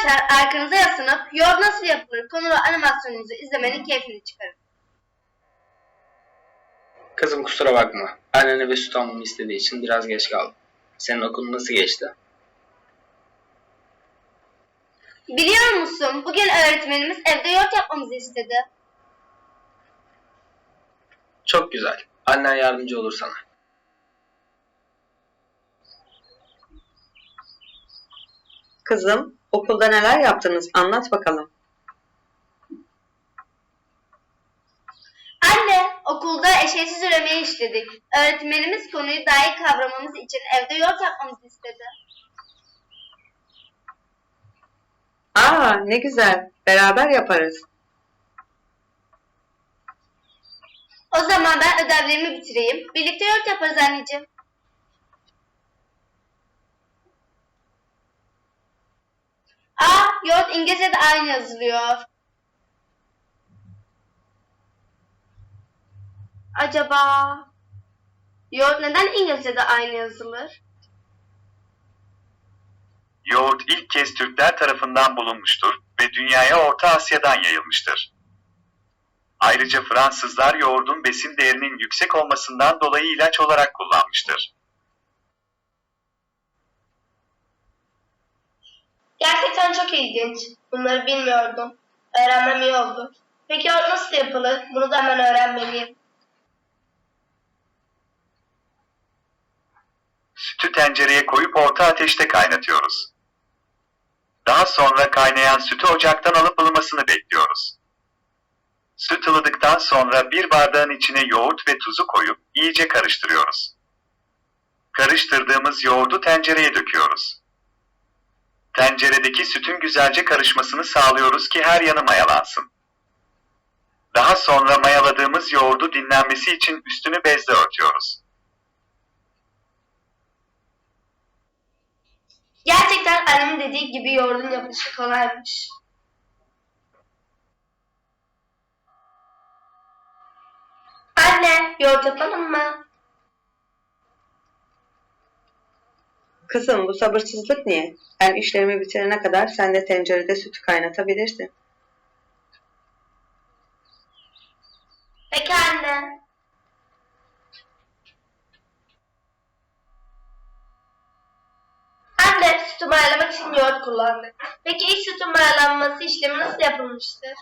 Arkadaşlar arkanıza yaslanıp yoğurt nasıl yapılır konulu animasyonumuzu izlemenin keyfini çıkarın. Kızım kusura bakma. Annene ve süt almamı istediği için biraz geç kaldım. Senin okulun nasıl geçti? Biliyor musun bugün öğretmenimiz evde yoğurt yapmamızı istedi. Çok güzel. Annen yardımcı olur sana. Kızım, okulda neler yaptınız? Anlat bakalım. Anne, okulda eşeğsiz üremeyi işledik. Öğretmenimiz konuyu daha iyi kavramamız için evde yoğurt yapmamızı istedi. Aa, ne güzel. Beraber yaparız. O zaman ben ödevlerimi bitireyim. Birlikte yoğurt yaparız anneciğim. Aa, yoğurt İngilizce'de aynı yazılıyor. Acaba yoğurt neden İngilizce'de aynı yazılır? Yoğurt ilk kez Türkler tarafından bulunmuştur ve dünyaya Orta Asya'dan yayılmıştır. Ayrıca Fransızlar yoğurdun besin değerinin yüksek olmasından dolayı ilaç olarak kullanmıştır. Gerçekten çok ilginç. Bunları bilmiyordum. Öğrenmem iyi oldu. Peki yoğurt nasıl yapılır? Bunu da hemen öğrenmeliyim. Sütü tencereye koyup orta ateşte kaynatıyoruz. Daha sonra kaynayan sütü ocaktan alıp ılımasını bekliyoruz. Süt ılıdıktan sonra bir bardağın içine yoğurt ve tuzu koyup iyice karıştırıyoruz. Karıştırdığımız yoğurdu tencereye döküyoruz. Tenceredeki sütün güzelce karışmasını sağlıyoruz ki her yanı mayalansın. Daha sonra mayaladığımız yoğurdu dinlenmesi için üstünü bezle örtüyoruz. Gerçekten annemin dediği gibi yoğurdun yapılışı kolaymış. Anne, yoğurt yapalım mı? Kızım, bu sabırsızlık niye? Ben işlerimi bitirene kadar sen de tencerede sütü kaynatabilirsin. Peki anne. Anne, sütü mayalamak için yoğurt kullandık. Peki ilk sütün mayalanması işlemi nasıl yapılmıştır?